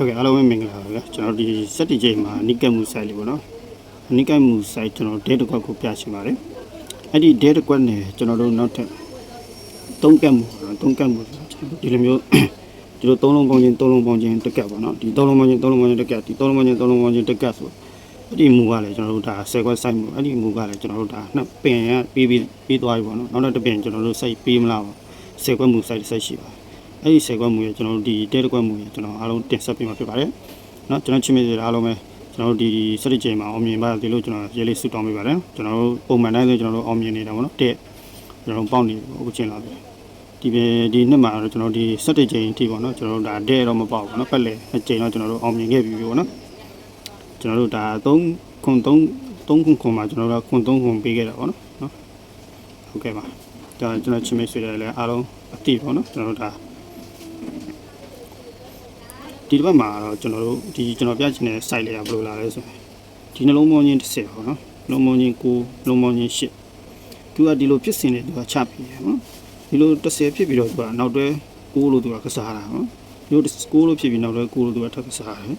ဟုတ်ကဲ့အားလုံးပဲမင်္ဂလာပါဗျာကျွန်တော်ဒီစက်တီချိန်မှာနိကတ်မှု site လေးပေါ့နော်နိကတ်မှု site ကျွန်တော် data ကွက်ကိုပြချင်ပါတယ်အဲ့ဒီ data ကွက်နဲ့ကျွန်တော်တို့နောက်ထပ်သုံးကတ်မှုပေါ့နော်သုံးကတ်မှုဆိုတော့ကျွန်တော်ဒီလိုမျိုးဒီလိုသုံးလုံးပေါင်းချင်းသုံးလုံးပေါင်းချင်းတစ်ကတ်ပေါ့နော်ဒီသုံးလုံးပေါင်းချင်းသုံးလုံးပေါင်းချင်းတစ်ကတ်ဒီသုံးလုံးပေါင်းချင်းသုံးလုံးပေါင်းချင်းတစ်ကတ်ဆိုအဲ့ဒီမူကလည်းကျွန်တော်တို့ဒါ10ကွက် site မူအဲ့ဒီမူကလည်းကျွန်တော်တို့ဒါနှစ်ပင်ရပြီးပြီးပြီးသွားပြီပေါ့နော်နောက်တော့တစ်ပင်ကျွန်တော်တို့ site ပြီးမလားပေါ့10ကွက်မူ site တစ် site ရှိပါတယ် အဲ့ဒီဆယ်ကွက်မူရကျွန်တော်တို့ဒီတဲတကွက်မူရကျွန်တော်အားလုံးတင်ဆက်ပေးမှာဖြစ်ပါတယ်เนาะကျွန်တော်ချင်းမေးတွေအားလုံးပဲကျွန်တော်တို့ဒီစက်တချိန်မှာအောင်မြင်ပါစေလို့ကျွန်တော်ရေးလေးဆုတောင်းပေးပါတယ်ကျွန်တော်တို့ပုံမှန်တိုင်းဆိုကျွန်တော်တို့အောင်မြင်နေတာပေါ့နော်တဲ့ကျွန်တော်တို့ပေါက်နေအခုချင်းလာပြီဒီပဲဒီနှစ်မှာတော့ကျွန်တော်ဒီစက်တချိန်အထိပေါ့နော်ကျွန်တော်တို့ဒါတဲ့တော့မပေါက်ဘူးเนาะပတ်လေအချိန်တော့ကျွန်တော်တို့အောင်မြင်ခဲ့ပြီပေါ့နော်ကျွန်တော်တို့ဒါ3ခွန်3 3ခွန်ခွန်မှာကျွန်တော်တို့ခွန်3ခွန်ပေးခဲ့တာပေါ့နော်เนาะဟုတ်ကဲ့ပါဒါကျွန်တော်ချင်းမေးဆွေးတယ်လည်းအားလုံးအတိပေါ့နော်ကျွန်တော်တို့ဒါ ဒီတစ်ပတ်မှာတော့ကျွန်တော်တို့ဒီကျွန်တော်ပြချင်တဲ့ site လေးကဘယ်လိုလာလဲဆိုရင်ဒီနှလုံးပေါင်းချင်း30ပေါ့နော်နှလုံးပေါင်းချင်း9နှလုံးပေါင်းချင်း8သူကဒီလိုဖြစ်စဉ်တွေသူကချပြီးရနော်ဒီလို30ဖြစ်ပြီးတော့သူကနောက်တွဲ9လို့သူကကစားတာနော်ဒီလို9လို့ဖြစ်ပြီးနောက်တွဲ9လို့သူကထပ်ကစားတယ်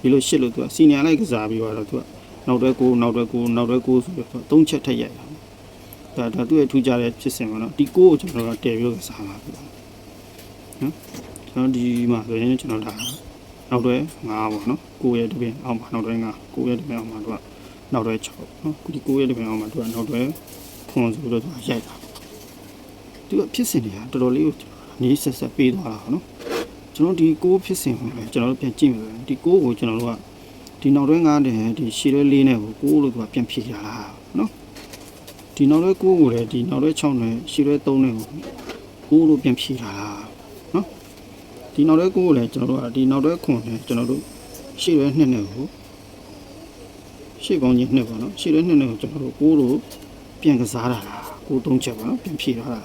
ဒီလို8လို့သူကစီနီယာလိုက်ကစားပြီးတော့သူကနောက်တွဲ9နောက်တွဲ9နောက်တွဲ9ဆိုတော့3ချက်ထပ်ရိုက်တာဒါဒါသူ့ရဲ့ထူးခြားတဲ့ဖြစ်စဉ်ပေါ့နော်ဒီ9ကိုကျွန်တော်တို့တည်ပြီးကစားပါပြီ နော်ကျွန်တော်ဒီမှာဆိုရင်ကျွန်တော်ဒါနောက်တွဲ9ပေါ့နော်9ရဲ့တပင်အောက်မှာနောက်တွဲ9 9ရဲ့တပင်အောက်မှာသူကနောက်တွဲ6နော်ဒီ9ရဲ့တပင်အောက်မှာသူကနောက်တွဲခွန်ဆိုတော့သူကရိုက်တာသူကဖြစ်စဉ်တွေကတော်တော်လေးကိုနေဆက်ဆက်ပေးသွားတာပေါ့နော်ကျွန်တော်ဒီ9ဖြစ်စဉ်ကိုလည်းကျွန်တော်တို့ပြန်ကြည့်မယ်ဒီ9ကိုကျွန်တော်တို့ကဒီနောက်တွဲ9တဲ့ဒီရှည်တွဲ4နဲ့ကို9လို့သူကပြန်ဖြည့်ရတာနော်ဒီနောက်တွဲ9ကိုလည်းဒီနောက်တွဲ6နဲ့ရှည်တွဲ3နဲ့ကို9လို့ပြန်ဖြည့်တာ နော်ဒီနောက်တွဲကိုကိုလည်းကျွန်တော်တို့ကဒီနောက်တွဲခွန်နဲ့ကျွန်တော်တို့ရှေ့တွဲနှစ်နဲ့ကိုရှေ့ကောင်းကြီးနှစ်ပေါ့နော်ရှေ့တွဲနှစ်နဲ့ကိုကျွန်တော်တို့ကိုတို့ပြန်ကစားတာလားကိုသုံးချက်ပေါ့နော်ပြန်ဖြည့်ထားတာ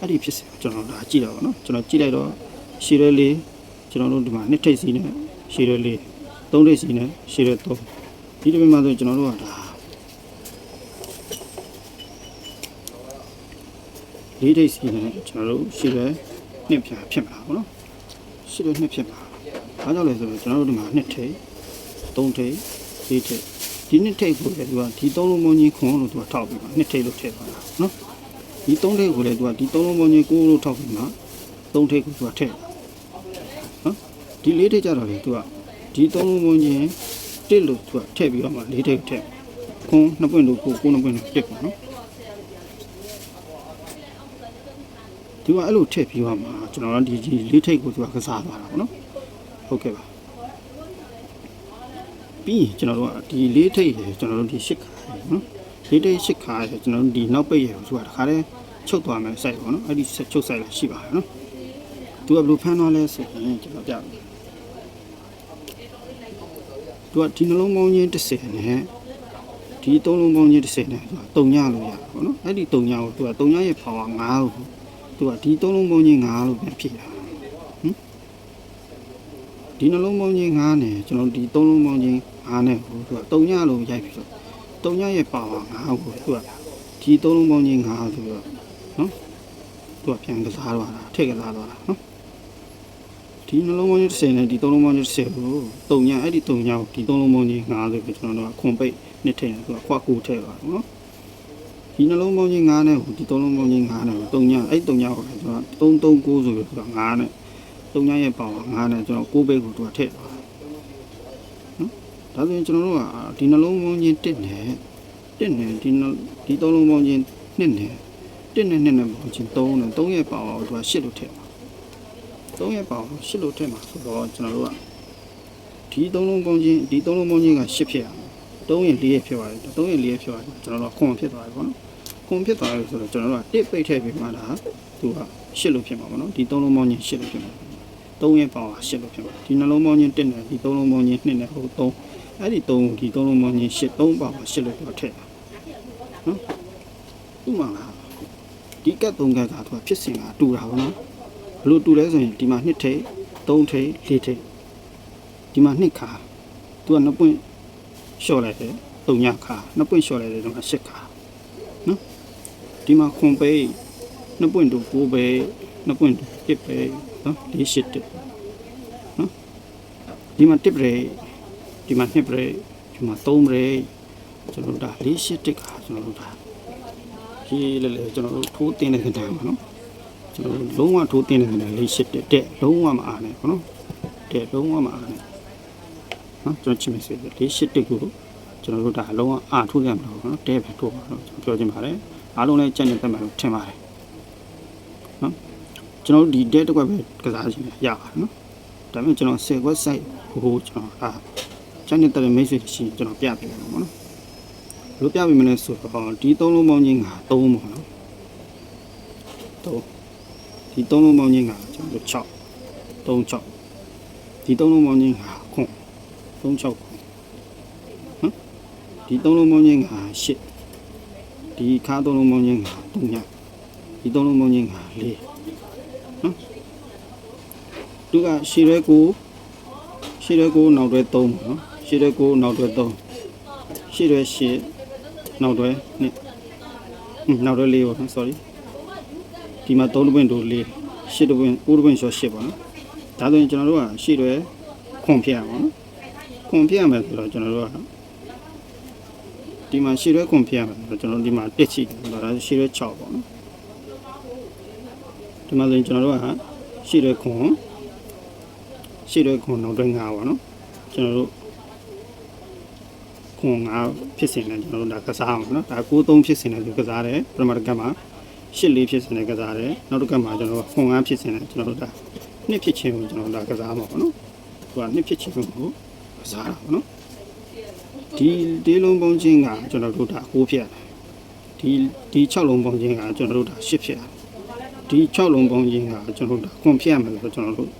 အဲ့ဒီဖြစ်စဉ်ကိုကျွန်တော်ဒါကြည့်တော့ပေါ့နော်ကျွန်တော်ကြည့်လိုက်တော့ရှေ့တွဲလေးကျွန်တော်တို့ဒီမှာနှစ်ထိပ်စီးနဲ့ရှေ့တွဲလေးသုံးထိပ်စီးနဲ့ရှေ့တွဲသုံးဒီတစ်ပတ်မှာဆိုကျွန်တော်တို့ကဒါလေးထိပ်စီးနဲ့ကျွန်တော်တို့ရှေ့တွဲ နှစ်ဖြာဖြစ်မှာပေါ့နော်ရှိတဲ့နှစ်ဖြစ်မှာဘာကြောင့်လဲဆိုတော့ကျွန်တော်တို့ဒီမှာနှစ်ထိပ်သုံးထိပ်လေးထိပ်ဒီနှစ်ထိပ်ကိုလည်းသူကဒီသုံးလုံးမုံကြီးခွန်လို့သူကထောက်ပြီးပါနှစ်ထိပ်လို့ထည့်ပါတာနော်ဒီသုံးထိပ်ကိုလည်းသူကဒီသုံးလုံးမုံကြီးကိုလို့ထောက်ပြီးမှသုံးထိပ်ကိုသူကထည့်နော်ဒီလေးထိပ်ကြတော့လေသူကဒီသုံးလုံးမုံကြီးတစ်လို့သူကထည့်ပြီးတော့မှလေးထိပ်ထည့်ခွန်နှစ်ပွင့်လို့ကိုကိုနှစ်ပွင့်လို့တစ်ပါနော် သူကအဲ့လိုထည့်ပြီးတော့မှကျွန်တော်တို့ဒီဒီလေးထိတ်ကိုသူကကစားသွားတာပေါ့နော်ဟုတ်ကဲ့ပါပြီးရင်ကျွန်တော်တို့ကဒီလေးထိတ်ရေကျွန်တော်တို့ဒီရှစ်ခါရေနော်လေးထိတ်ရှစ်ခါရေကျွန်တော်တို့ဒီနောက်ပိတ်ရေကိုသူကတခါတည်းချုပ်သွားမယ်စိုက်ပေါ့နော်အဲ့ဒီချုပ်စိုက်လည်းရှိပါတယ်နော်သူကဘယ်လိုဖမ်းသွားလဲဆိုရင်ကျွန်တော်ပြမယ်သူကဒီနှလုံးပေါင်းချင်း30နဲ့ဒီသုံးလုံးပေါင်းချင်း30နဲ့သူကတုံညလို့ရတာပေါ့နော်အဲ့ဒီတုံညကိုသူကတုံညရဲ့ power 9ကို သူကဒီသုံးလုံးပုံချင်း9လို့ပြန်ဖြည့်တာဟင်ဒီနှလုံးပုံချင်း9နဲ့ကျွန်တော်ဒီသုံးလုံးပုံချင်း9နဲ့ကိုသူကတုံညလို့ရိုက်ပြီးတော့တုံညရဲ့ပါဝါ9ကိုသူကဒီသုံးလုံးပုံချင်း9ဆိုတော့နော်သူကပြန်ကစားတော့တာထည့်ကစားတော့တာနော်ဒီနှလုံးပုံချင်း30နဲ့ဒီသုံးလုံးပုံချင်း30ကိုတုံညအဲ့ဒီတုံညကိုဒီသုံးလုံးပုံချင်း9ဆိုပြီးကျွန်တော်တို့ကခွန်ပိတ်နှစ်ထည့်နေသူကခွာကူထည့်ပါတော့နော် ဒီနှလုံးပေါင်းချင်း9နဲ့ဟိုဒီသုံးလုံးပေါင်းချင်း9နဲ့ဟို3ညအဲ့3ညကိုလည်းကျွန်တော်339ဆိုပြီးဆိုတာ9နဲ့3ညရဲ့ပေါင်း9နဲ့ကျွန်တော်6ဘိတ်ကိုသူကထည့်သွားနော်ဒါဆိုရင်ကျွန်တော်တို့ကဒီနှလုံးပေါင်းချင်း1နဲ့1နဲ့ဒီဒီသုံးလုံးပေါင်းချင်း2နဲ့1နဲ့2နဲ့ပေါင်းချင်း3နဲ့3ရဲ့ပေါင်းကိုသူက8လို့ထည့်ပါ3ရဲ့ပေါင်းကို8လို့ထည့်မှာဆိုတော့ကျွန်တော်တို့ကဒီသုံးလုံးပေါင်းချင်းဒီသုံးလုံးပေါင်းချင်းက8ဖြစ်ရအောင်3ရဲ့4ရဲ့ဖြစ်သွားတယ်3ရဲ့4ရဲ့ဖြစ်သွားတယ်ကျွန်တော်တို့ခွန်ဖြစ်သွားတယ်ပေါ့နော် ခွန်ဖြစ်သွားပြီဆိုတော့ကျွန်တော်တို့ကတစ်ပိတ်ထည့်ပြီးမှဒါသူကရှစ်လို့ဖြစ်မှာပေါ့နော်ဒီသုံးလုံးပေါင်းချင်းရှစ်လို့ဖြစ်မှာသုံးရဲ့ပေါင်းကရှစ်လို့ဖြစ်မှာဒီနှလုံးပေါင်းချင်းတစ်နဲ့ဒီသုံးလုံးပေါင်းချင်းနှစ်နဲ့ဟိုသုံးအဲ့ဒီသုံးဒီသုံးလုံးပေါင်းချင်းရှစ်သုံးပေါင်းကရှစ်လို့ပြောထည့်တာနော်ဥမာလားဒီကတ်သုံးကတ်ကသူကဖြစ်စဉ်ကတူတာပေါ့နော်ဘလို့တူလဲဆိုရင်ဒီမှာနှစ်ထိပ်သုံးထိပ်လေးထိပ်ဒီမှာနှစ်ခါသူကနှစ်ပွင့်လျှော့လိုက်တယ်သုံးညခါနှစ်ပွင့်လျှော့လိုက်တယ်ဒီမှာရှစ်ခါ ဒီမှာခွန်ပိတ်နှစ်ပွင့်တူ9ပဲနှစ်ပွင့်တူ1ပဲနော်၄ရှစ်တက်နော်ဒီမှာ1 break ဒီမှာ2 break ဒီမှာ3 break ကျွန်တော်တို့ဒါ၄၈တစ်ကကျွန်တော်တို့ဒါကြီးလေလေကျွန်တော်တို့ထိုးတင်တဲ့ကဏ္ဍမှာနော်ကျွန်တော်တို့လုံးဝထိုးတင်တဲ့ကဏ္ဍ၄၈တစ်တဲ့လုံးဝမအားနဲ့ဘောနော်တဲ့လုံးဝမအားနဲ့နော်ကျွန်တော်ချင်မစေ၄၈တစ်ကိုကျွန်တော်တို့ဒါလုံးဝအားထိုးရမှာတော့နော်တဲ့ပဲထိုးပါတော့ကျွန်တော်ပြောချင်ပါတယ် အားလုံးလည်းကြက်နေတက်မှာလို့ထင်ပါတယ်နော်ကျွန်တော်တို့ဒီတဲ့တစ်ခွက်ပဲကစားချင်တယ်ရပါတယ်နော်ဒါပေမဲ့ကျွန်တော်10 website ကိုကျွန်တော်အာကျန်တဲ့မိတ်ဆွေရှိရင်ကျွန်တော်ပြပြပါမယ်နော်ဘယ်လိုပြပြမလဲဆိုတော့ဒီသုံးလုံးပေါင်းချင်းက3ပေါ့နော်3ဒီသုံးလုံးပေါင်းချင်းကကျွန်တော်6 3 6ဒီသုံးလုံးပေါင်းချင်းကခွန်3 6ခွန်ဟမ်ဒီသုံးလုံးပေါင်းချင်းက8 ဒီခါသုံးလုံးပေါင်းချင်းက3ညဒီသုံးလုံးပေါင်းချင်းက4နော်သူကရှည်ရဲကိုရှည်ရဲကိုနောက်တွဲ3ပေါ့နော်ရှည်ရဲကိုနောက်တွဲ3ရှည်ရဲ8နောက်တွဲ2ဟွန်းနောက်တွဲ4ပေါ့နော် sorry ဒီမှာ3တပွင့်တို့4 8တပွင့်9တပွင့်ရှော့8ပေါ့နော်ဒါဆိုရင်ကျွန်တော်တို့ကရှည်ရဲခွန်ဖြစ်ရပါတော့နော်ခွန်ဖြစ်ရမယ်ဆိုတော့ကျွန်တော်တို့က ဒီမှာရှည်ရဲခွန်ဖြစ်ရမယ်ဆိုတော့ကျွန်တော်တို့ဒီမှာတက်ချီဒါရှည်ရဲ6ပေါ့နော်ဒီမှာဆိုရင်ကျွန်တော်တို့ကရှည်ရဲခွန်ရှည်ရဲခွန်နောက်တွဲ5ပေါ့နော်ကျွန်တော်တို့ခွန်5ဖြစ်စဉ်နဲ့ကျွန်တော်တို့ဒါကစားအောင်နော်ဒါ93ဖြစ်စဉ်နဲ့ဒီကစားတယ်ပထမတစ်ကပ်မှာ84ဖြစ်စဉ်နဲ့ကစားတယ်နောက်တစ်ကပ်မှာကျွန်တော်တို့ခွန်5ဖြစ်စဉ်နဲ့ကျွန်တော်တို့ဒါနှစ်ဖြစ်ချင်းကိုကျွန်တော်တို့ဒါကစားမှာပေါ့နော်သူကနှစ်ဖြစ်ချင်းကိုကစားတာပေါ့နော် ဒီဒီလုံးပုံချင်းကကျွန်တော်တို့ဒါ6ဖြစ်ရတယ်ဒီဒီ6လုံးပုံချင်းကကျွန်တော်တို့ဒါ10ဖြစ်ရတယ်ဒီ6လုံးပုံချင်းကကျွန်တော်တို့ဒါခွန်ဖြစ်ရမယ်ဆိုတော့ကျွန်တော်တို့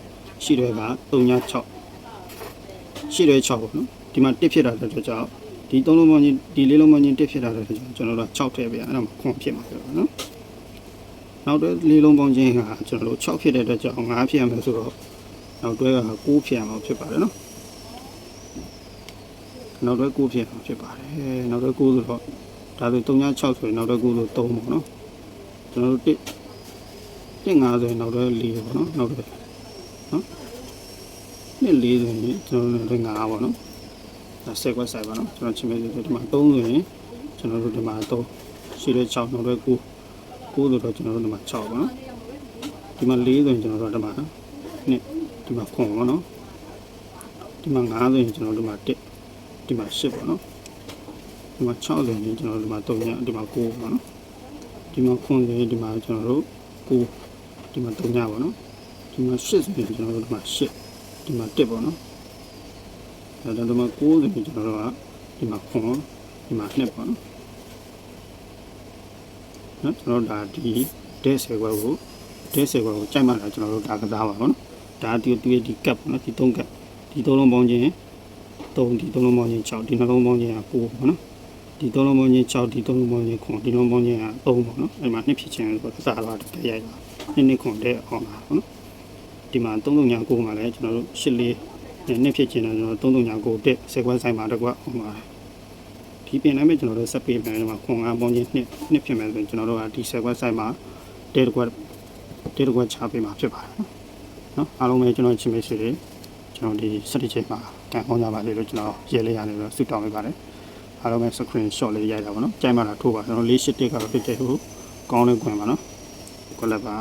ရှိတယ်က36ရှိတယ်6ပေါ့နော်ဒီမှာ1ဖြစ်တာတော့ကြောင့်ဒီ3လုံးပေါင်းချင်းဒီ4လုံးပေါင်းချင်း1ဖြစ်တာတော့ကြောင့်ကျွန်တော်တို့6ထည့်ပြရအဲ့ဒါမှခွန်ဖြစ်မှာပြောနော်နောက်တော့4လုံးပေါင်းချင်းကကျွန်တော်တို့6ဖြစ်တဲ့အတွက်ကြောင့်5ဖြစ်ရမယ်ဆိုတော့နောက်တွဲက9ဖြစ်ရမှာဖြစ်ပါတယ်နော် နောက်တွဲ9ဖြစ်မှာဖြစ်ပါတယ်နောက်တွဲ9ဆိုတော့ဒါဆို36ဆိုရင်နောက်တွဲ9ဆို3ပေါ့နော်ကျွန်တော်တို့1 150ဆိုရင်နောက်တွဲ4ပေါ့နော်နောက်တွဲနော်နှစ်4ဆိုရင်ကျွန်တော်တို့5ပေါ့နော်ဒါဆက်ကွက်ဆိုင်ပါနော်ကျွန်တော်ချင်းမဲ့ဒီမှာ3ဆိုရင်ကျွန်တော်တို့ဒီမှာ3ရှိတဲ့6နောက်တော့9 9ဆိုတော့ကျွန်တော်တို့ဒီမှာ6ပေါ့နော်ဒီမှာ4ဆိုရင်ကျွန်တော်တို့ဒီမှာနှစ်ဒီမှာခွန်ပေါ့နော်ဒီမှာ5ဆိုရင်ကျွန်တော်တို့ဒီမှာ1 ဒီမှာ10ပေါ့နော်ဒီမှာ6ဆိုရင်ကျွန်တော်တို့ဒီမှာ3ညဒီမှာ9ပေါ့နော်ဒီမှာခွန်ဆိုရင်ဒီမှာကျွန်တော်တို့9ဒီမှာ3ညပေါ့နော်ဒီမှာ10ဆိုရင်ကျွန်တော်တို့ဒီမှာ10ဒီမှာ1ပေါ့နော်အဲဒါဒီမှာ9ဆိုရင်ကျွန်တော်တို့ကဒီမှာခွန်ဒီမှာ2ပေါ့နော်နော်ကျွန်တော်တို့ဒါဒီဒဲဆယ်ခွက်ကိုဒဲဆယ်ခွက်ကိုကြိုက်မှလာကျွန်တော်တို့ဒါကစားပါဘောနော်ဒါဒီဒီဒီကပ်ပေါ့နော်ဒီ3ကပ်ဒီ3လုံးပေါင်းခြင်း 3ဒီ3လုံးပေါင်းခြင်း6ဒီနှလုံးပေါင်းခြင်းက9ပေါ့နော်ဒီ3လုံးပေါင်းခြင်း6ဒီ3လုံးပေါင်းခြင်း9ဒီလုံးပေါင်းခြင်းက3ပေါ့နော်အဲ့မှာနှစ်ဖြစ်ခြင်းဆိုတော့ကစားတော့တကယ်ရိုက်ပါနှစ်နှစ်ခွန်တဲ့အောင်ပါပေါ့နော်ဒီမှာ339ကိုမှလည်းကျွန်တော်တို့8လေးနှစ်ဖြစ်ခြင်းတော့ကျွန်တော်339ကိုတက်ဆယ်ခွက်ဆိုင်မှာတကွအောင်ပါတယ်ဒီပြင်လိုက်မဲ့ကျွန်တော်တို့ဆက်ပေးမယ်ဒီမှာခွန်အားပေါင်းခြင်းနှစ်နှစ်ဖြစ်မယ်ဆိုရင်ကျွန်တော်တို့ကဒီဆယ်ခွက်ဆိုင်မှာတဲတကွက်တဲတကွက်ချပေးမှာဖြစ်ပါတယ်နော်အားလုံးပဲကျွန်တော်ချင်းမိတ်ဆွေတွေကျွန်တော်ဒီစက်တစ်ချိန်မှာ ကန်အောင်ကြပါလေလို့ကျွန်တော်ရေးလေးရတယ်လို့ဆုတောင်းပေးပါတယ်အားလုံးပဲ screen shot လေးရိုက်တာပါနော်ကြိုက်မှလာထိုးပါကျွန်တော်၄၈တက်ကတော့ဖြစ်တယ်ဟုတ်ကောင်းလေးခွင်ပါနော်ကွက်လက်ပါ